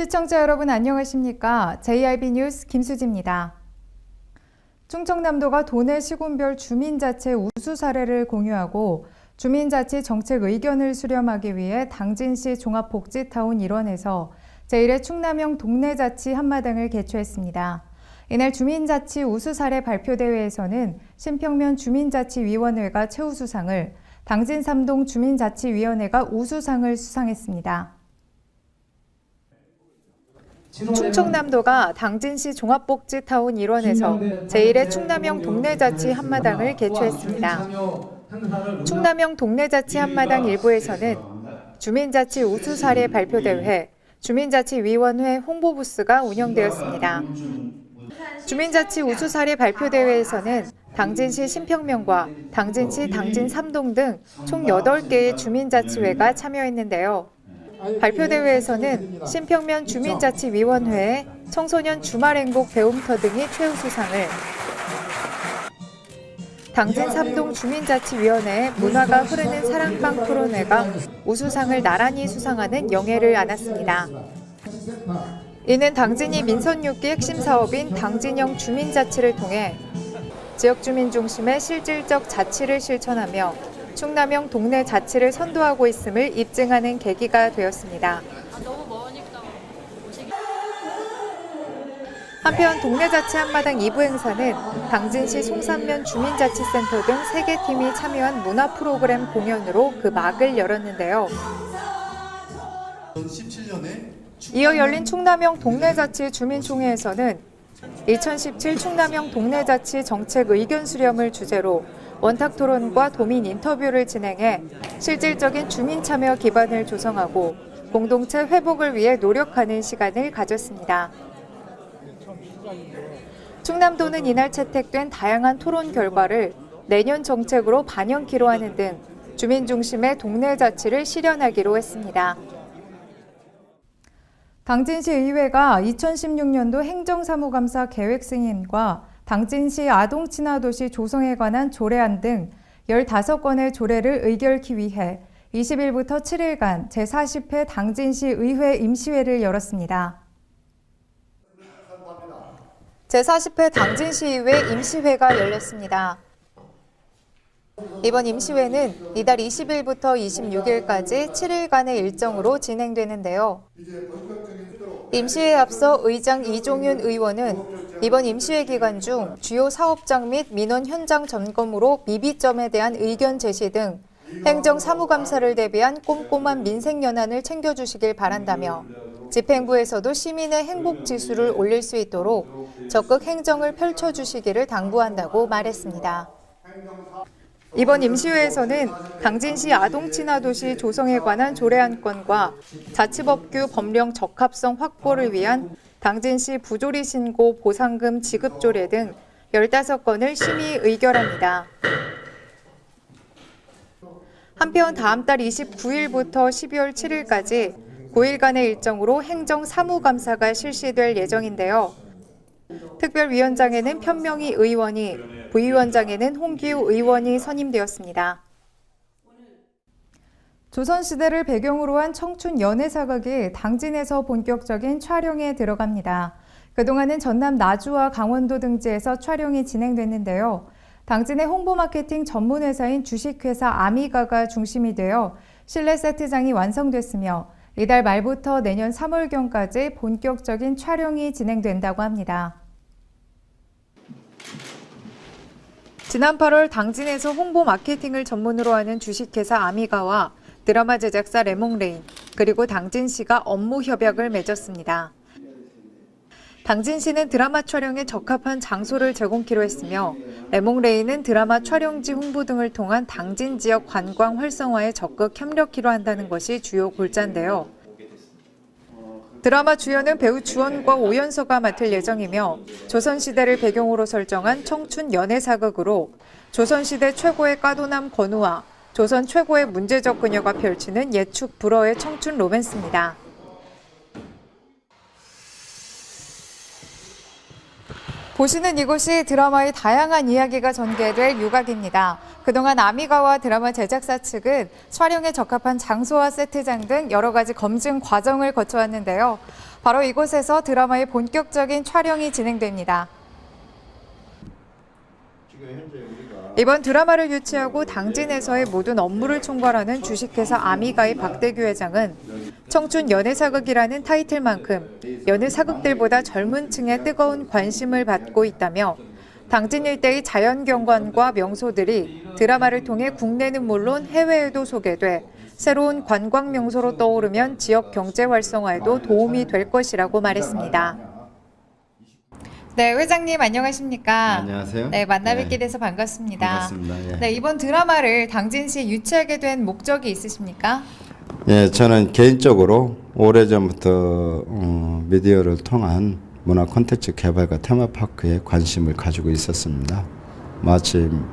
시청자 여러분 안녕하십니까? JIB 뉴스 김수지입니다. 충청남도가 도내 시군별 주민자치 우수 사례를 공유하고 주민자치 정책 의견을 수렴하기 위해 당진시 종합복지타운 일원에서 제1회 충남형 동네자치 한마당을 개최했습니다. 이날 주민자치 우수 사례 발표대회에서는 신평면 주민자치위원회가 최우수상을, 당진 삼동 주민자치위원회가 우수상을 수상했습니다. 충청남도가 당진시 종합복지타운 일원에서 제1회 충남형 동네자치 한마당을 개최했습니다. 충남형 동네자치 한마당 일부에서는 주민자치 우수 사례 발표 대회, 주민자치위원회 홍보부스가 운영되었습니다. 주민자치 우수 사례 발표 대회에서는 당진시 신평면과 당진시 당진 삼동 등 총 8개의 주민자치회가 참여했는데요. 발표 대회에서는 신평면 주민자치위원회에 청소년 주말행복 배움터 등이 최우수상을. 당진 삼동 주민자치위원회의 문화가 흐르는 사랑방 토론회가 우수상을 나란히 수상하는 영예를 안았습니다. 이는 당진이 민선 6기 핵심 사업인 당진형 주민자치를 통해 지역 주민 중심의 실질적 자치를 실천하며 충남형 동네 자치를 선도하고 있음을 입증하는 계기가 되었습니다. 한편 동네 자치 한마당 2부 행사는 당진시 송산면 주민자치센터 등 3개 팀이 참여한 문화 프로그램 공연으로 그 막을 열었는데요. 2017년에 이어 열린 충남형 동네자치 주민총회에서는 2017 충남형 동네자치 정책 의견 수렴을 주제로 원탁 토론과 도민 인터뷰를 진행해 실질적인 주민 참여 기반을 조성하고 공동체 회복을 위해 노력하는 시간을 가졌습니다. 충남도는 이날 채택된 다양한 토론 결과를 내년 정책으로 반영키로 하는 등 주민 중심의 동네 자치를 실현하기로 했습니다. 당진시 의회가 2016년도 행정사무감사 계획 승인과 당진시 아동 친화도시 조성에 관한 조례안 등 15건의 조례를 의결키 위해 20일부터 7일간 제40회 당진시 의회 임시회를 열었습니다. 제40회 당진시의회 임시회가 열렸습니다. 이번 임시회는 이달 20일부터 26일까지 7일간의 일정으로 진행되는데요. 임시회에 앞서 의장 이종윤 의원은 이번 임시회 기간 중 주요 사업장 및 민원 현장 점검으로 미비점에 대한 의견 제시 등 행정 사무감사를 대비한 꼼꼼한 민생 연안을 챙겨주시길 바란다며 집행부에서도 시민의 행복 지수를 올릴 수 있도록 적극 행정을 펼쳐주시기를 당부한다고 말했습니다. 이번 임시회에서는 당진시 아동친화도시 조성에 관한 조례 한 건과 자치법규 법령 적합성 확보를 위한 당진시 부조리 신고 보상금 지급 조례 등 15건을 심의 의결합니다. 한편 다음 달 29일부터 12월 7일까지 9일간의 일정으로 행정 사무감사가 실시될 예정인데요. 특별위원장에는 편명희 의원이, 부위원장에는 홍기우 의원이 선임되었습니다. 조선시대를 배경으로 한 청춘 연애 사극이 당진에서 본격적인 촬영에 들어갑니다. 그동안은 전남 나주와 강원도 등지에서 촬영이 진행됐는데요. 당진의 홍보 마케팅 전문 회사인 주식회사 아미가가 중심이 되어 실내 세트장이 완성됐으며 이달 말부터 내년 3월경까지 본격적인 촬영이 진행된다고 합니다. 지난 8월 당진에서 홍보 마케팅을 전문으로 하는 주식회사 아미가와 드라마 제작사 레몽레인 그리고 당진시가 업무 협약을 맺었습니다. 당진시는 드라마 촬영에 적합한 장소를 제공키로 했으며 레몽레인은 드라마 촬영지 홍보 등을 통한 당진 지역 관광 활성화에 적극 협력키로 한다는 것이 주요 골자인데요. 드라마 주연은 배우 주원과 오연서가 맡을 예정이며 조선시대를 배경으로 설정한 청춘 연애 사극으로 조선시대 최고의 까도남 권우와 조선 최고의 문제적 그녀가 펼치는 예축 불어의 청춘 로맨스입니다. 보시는 이곳이 드라마의 다양한 이야기가 전개될 유각입니다. 그동안 아미가와 드라마 제작사 측은 촬영에 적합한 장소와 세트장 등 여러 가지 검증 과정을 거쳐왔는데요. 바로 이곳에서 드라마의 본격적인 촬영이 진행됩니다. 이번 드라마를 유치하고 당진에서의 모든 업무를 총괄하는 주식회사 아미가의 박대규 회장은 청춘 연애 사극이라는 타이틀만큼 연애 사극들보다 젊은 층의 뜨거운 관심을 받고 있다며 당진 일대의 자연 경관과 명소들이 드라마를 통해 국내는 물론 해외에도 소개돼 새로운 관광 명소로 떠오르면 지역 경제 활성화에도 도움이 될 것이라고 말했습니다. 네, 회장님 안녕하십니까? 안녕하세요. 네, 만나 뵙게 네, 돼서 반갑습니다. 반갑습니다. 예. 네, 이번 드라마를 당진시에 유치하게 된 목적이 있으십니까? 예, 저는 개인적으로 오래전부터 어, 미디어를 통한 문화 콘텐츠 개발과 테마파크에 관심을 가지고 있었습니다. 마침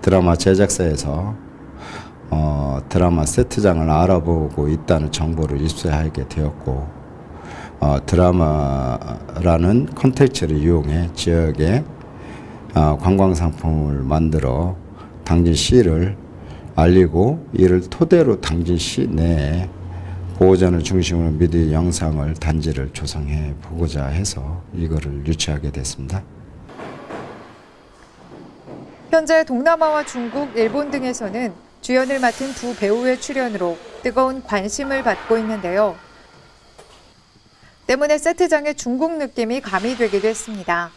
드라마 제작사에서 어, 드라마 세트장을 알아보고 있다는 정보를 입수하게 되었고 어, 드라마라는 콘텐츠를 이용해 지역에 어, 관광 상품을 만들어 당진 시를 알리고 이를 토대로 당진 시 내에 보호전을 중심으로 미디어 영상을 단지를 조성해 보고자 해서 이거를 유치하게 됐습니다. 현재 동남아와 중국, 일본 등에서는 주연을 맡은 두 배우의 출연으로 뜨거운 관심을 받고 있는데요. 때문에 세트장에 중국 느낌이 가미되기도 했습니다.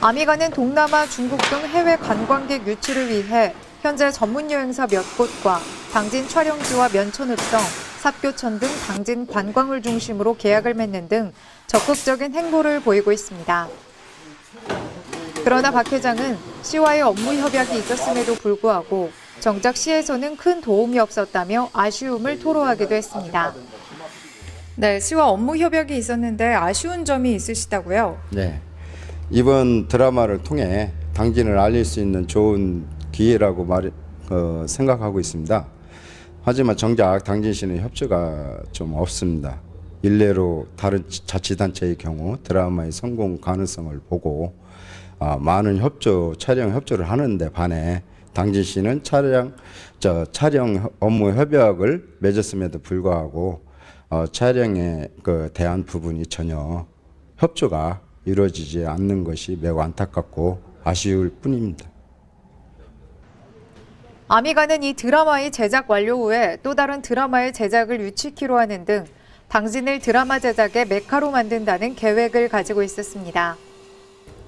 아미가는 동남아, 중국 등 해외 관광객 유치를 위해 현재 전문 여행사 몇 곳과 당진 촬영지와 면촌 읍성, 삽교천 등 당진 관광을 중심으로 계약을 맺는 등 적극적인 행보를 보이고 있습니다. 그러나 박 회장은 시와의 업무 협약이 있었음에도 불구하고 정작 시에서는 큰 도움이 없었다며 아쉬움을 토로하기도 했습니다. 네, 시와 업무 협약이 있었는데 아쉬운 점이 있으시다고요? 네. 이번 드라마를 통해 당진을 알릴 수 있는 좋은 기회라고 말, 어, 생각하고 있습니다. 하지만 정작 당진시는 협조가 좀 없습니다. 일례로 다른 자치단체의 경우 드라마의 성공 가능성을 보고 아, 많은 협조 촬영 협조를 하는데 반해 당진시는 촬영 저 촬영 업무 협약을 맺었음에도 불구하고 어, 촬영에 그 대한 부분이 전혀 협조가 이루어지지 않는 것이 매우 안타깝고 아쉬울 뿐입니다. 아미가는 이 드라마의 제작 완료 후에 또 다른 드라마의 제작을 유치키로 하는 등 당진을 드라마 제작의 메카로 만든다는 계획을 가지고 있었습니다.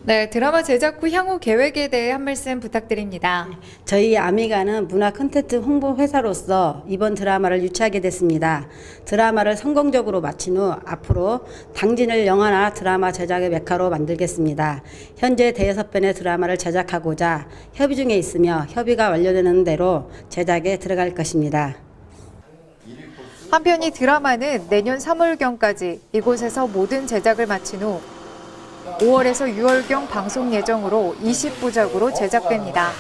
네, 드라마 제작 후 향후 계획에 대해 한 말씀 부탁드립니다. 저희 아미가는 문화 콘텐츠 홍보 회사로서 이번 드라마를 유치하게 됐습니다. 드라마를 성공적으로 마친 후 앞으로 당진을 영화나 드라마 제작의 메카로 만들겠습니다. 현재 대여섯 편의 드라마를 제작하고자 협의 중에 있으며 협의가 완료되는 대로 제작에 들어갈 것입니다. 한편 이 드라마는 내년 3월경까지 이곳에서 모든 제작을 마친 후 5월에서 6월경 방송 예정으로 20부작으로 제작됩니다.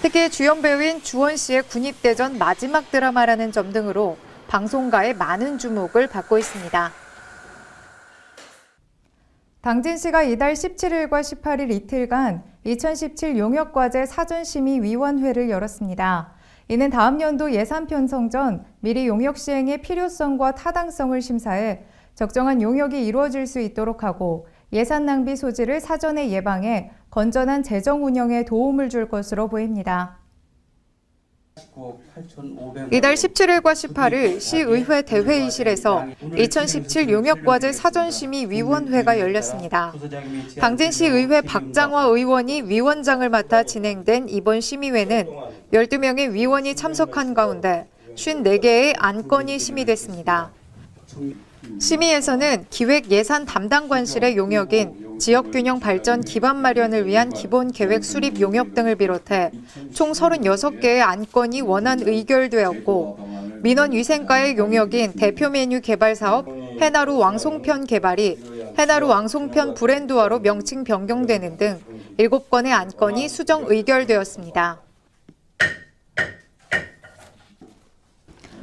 특히 주연 배우인 주원 씨의 군입대전 마지막 드라마라는 점 등으로 방송가에 많은 주목을 받고 있습니다. 당진시가 이달 17일과 18일 이틀간 2017 용역과제 사전심의위원회를 열었습니다. 이는 다음 연도 예산 편성 전 미리 용역 시행의 필요성과 타당성을 심사해 적정한 용역이 이루어질 수 있도록 하고 예산 낭비 소지를 사전에 예방해 건전한 재정 운영에 도움을 줄 것으로 보입니다. 이달 17일과 18일 시의회 대회의실에서 2017 용역과제 사전심의위원회가 열렸습니다. 당진시 의회 박장화 의원이 위원장을 맡아 진행된 이번 심의회는 12명의 위원이 참석한 가운데 54개의 안건이 심의됐습니다. 심의에서는 기획 예산 담당 관실의 용역인 지역균형 발전 기반 마련을 위한 기본 계획 수립 용역 등을 비롯해 총 36개의 안건이 원안 의결되었고 민원 위생과의 용역인 대표 메뉴 개발 사업 해나루 왕송편 개발이 해나루 왕송편 브랜드화로 명칭 변경되는 등 7건의 안건이 수정 의결되었습니다.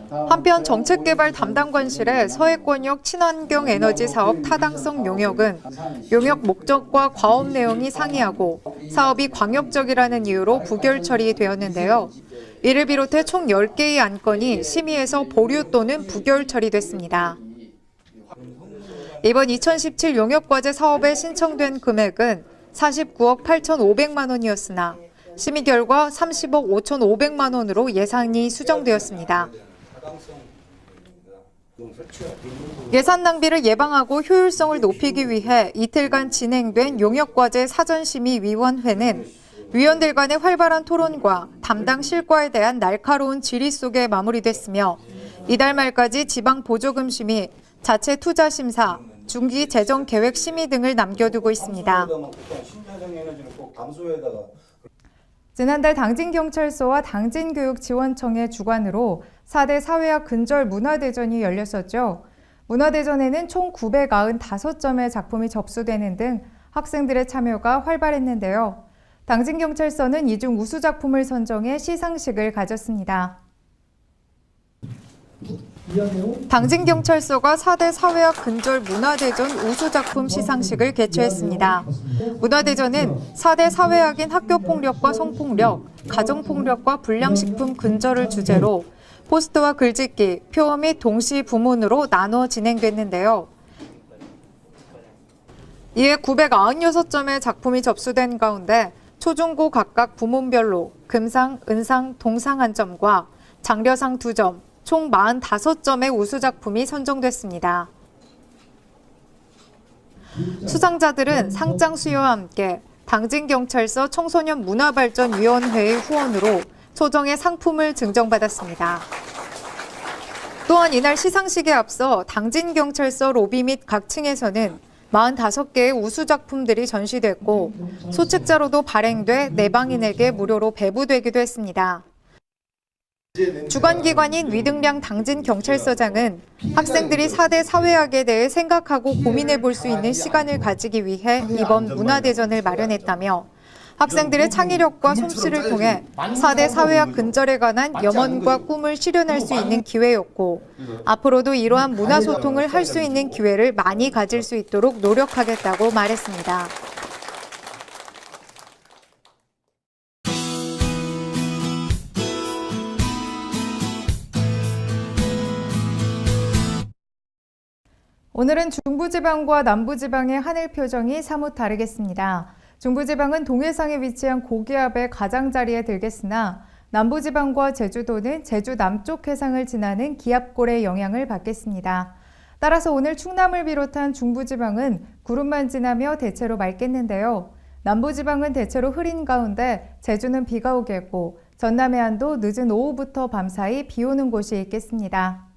한편 정책개발 담당관실의 서해권역 친환경 에너지 사업 타당성 용역은 용역 목적과 과업 내용이 상이하고 사업이 광역적이라는 이유로 부결 처리되었는데요. 이를 비롯해 총 10개의 안건이 심의에서 보류 또는 부결 처리됐습니다. 이번 2017 용역과제 사업에 신청된 금액은 49억 8,500만 원이었으나 심의 결과 30억 5,500만 원으로 예산이 수정되었습니다. 예산 낭비를 예방하고 효율성을 높이기 위해 이틀간 진행된 용역과제 사전심의위원회는 위원들 간의 활발한 토론과 담당 실과에 대한 날카로운 질의 속에 마무리됐으며 이달 말까지 지방 보조금 심의, 자체 투자 심사, 중기 재정 계획 심의 등을 남겨두고 있습니다. 지난달 당진경찰서와 당진교육지원청의 주관으로 4대 사회학 근절 문화대전이 열렸었죠. 문화대전에는 총 995점의 작품이 접수되는 등 학생들의 참여가 활발했는데요. 당진경찰서는 이 중 우수 작품을 선정해 시상식을 가졌습니다. 당진경찰서가 4대 사회학 근절 문화대전 우수작품 시상식을 개최했습니다. 문화대전은 4대 사회학인 학교폭력과 성폭력, 가정폭력과 불량식품 근절을 주제로 포스터와 글짓기, 표어 및 동시 부문으로 나눠 진행됐는데요. 이에 996점의 작품이 접수된 가운데 초중고 각각 부문별로 금상, 은상, 동상 한 점과 장려상 2점, 총 45점의 우수 작품이 선정됐습니다. 수상자들은 상장 수여와 함께 당진경찰서 청소년 문화발전위원회의 후원으로 소정의 상품을 증정받았습니다. 또한 이날 시상식에 앞서 당진경찰서 로비 및 각 층에서는 45개의 우수 작품들이 전시됐고 소책자로도 발행돼 내방인에게 무료로 배부되기도 했습니다. 주관기관인 위등량 당진경찰서장은 학생들이 4대 사회학에 대해 생각하고 고민해 볼 수 있는 시간을 가지기 위해 이번 문화대전을 마련했다며 학생들의 창의력과 솜씨를 통해 4대 사회학 근절에 관한 염원과 꿈을 실현할 수 있는 기회였고 앞으로도 이러한 문화소통을 할 수 있는 기회를 많이 가질 수 있도록 노력하겠다고 말했습니다. 오늘은 중부지방과 남부지방의 하늘 표정이 사뭇 다르겠습니다. 중부지방은 동해상에 위치한 고기압의 가장자리에 들겠으나 남부지방과 제주도는 제주 남쪽 해상을 지나는 기압골의 영향을 받겠습니다. 따라서 오늘 충남을 비롯한 중부지방은 구름만 지나며 대체로 맑겠는데요. 남부지방은 대체로 흐린 가운데 제주는 비가 오겠고 전남 해안도 늦은 오후부터 밤사이 비 오는 곳이 있겠습니다.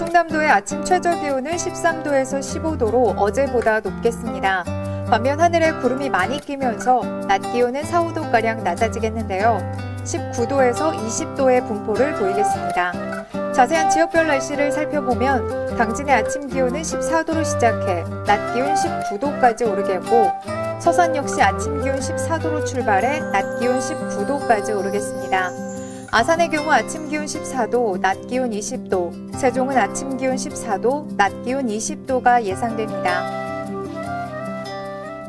충남도의 아침 최저 기온은 13도에서 15도로 어제보다 높겠습니다. 반면 하늘에 구름이 많이 끼면서 낮 기온은 4, 5도가량 낮아지겠는데요. 19도에서 20도의 분포를 보이겠습니다. 자세한 지역별 날씨를 살펴보면 당진의 아침 기온은 14도로 시작해 낮 기온 19도까지 오르겠고 서산 역시 아침 기온 14도로 출발해 낮 기온 19도까지 오르겠습니다. 아산의 경우 아침 기온 14도, 낮 기온 20도, 세종은 아침 기온 14도, 낮 기온 20도가 예상됩니다.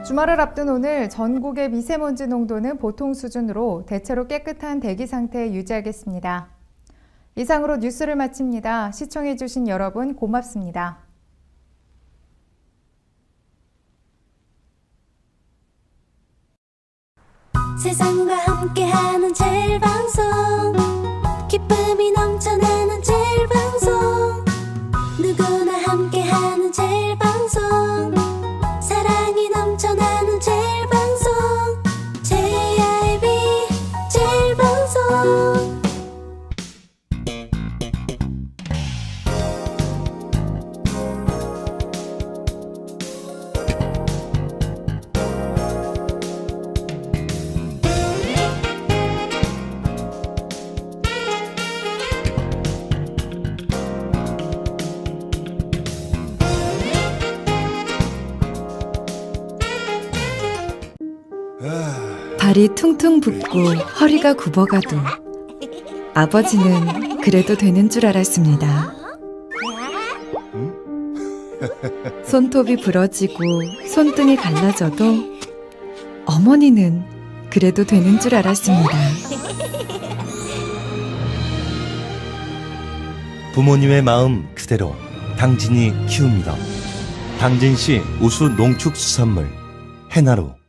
주말을 앞둔 오늘 전국의 미세먼지 농도는 보통 수준으로 대체로 깨끗한 대기 상태 유지하겠습니다. 이상으로 뉴스를 마칩니다. 시청해주신 여러분 고맙습니다. 발이 퉁퉁 붓고 허리가 굽어가도 아버지는 그래도 되는 줄 알았습니다. 손톱이 부러지고 손등이 갈라져도 어머니는 그래도 되는 줄 알았습니다. 부모님의 마음 그대로 당진이 키웁니다. 당진시 우수 농축수산물 해나루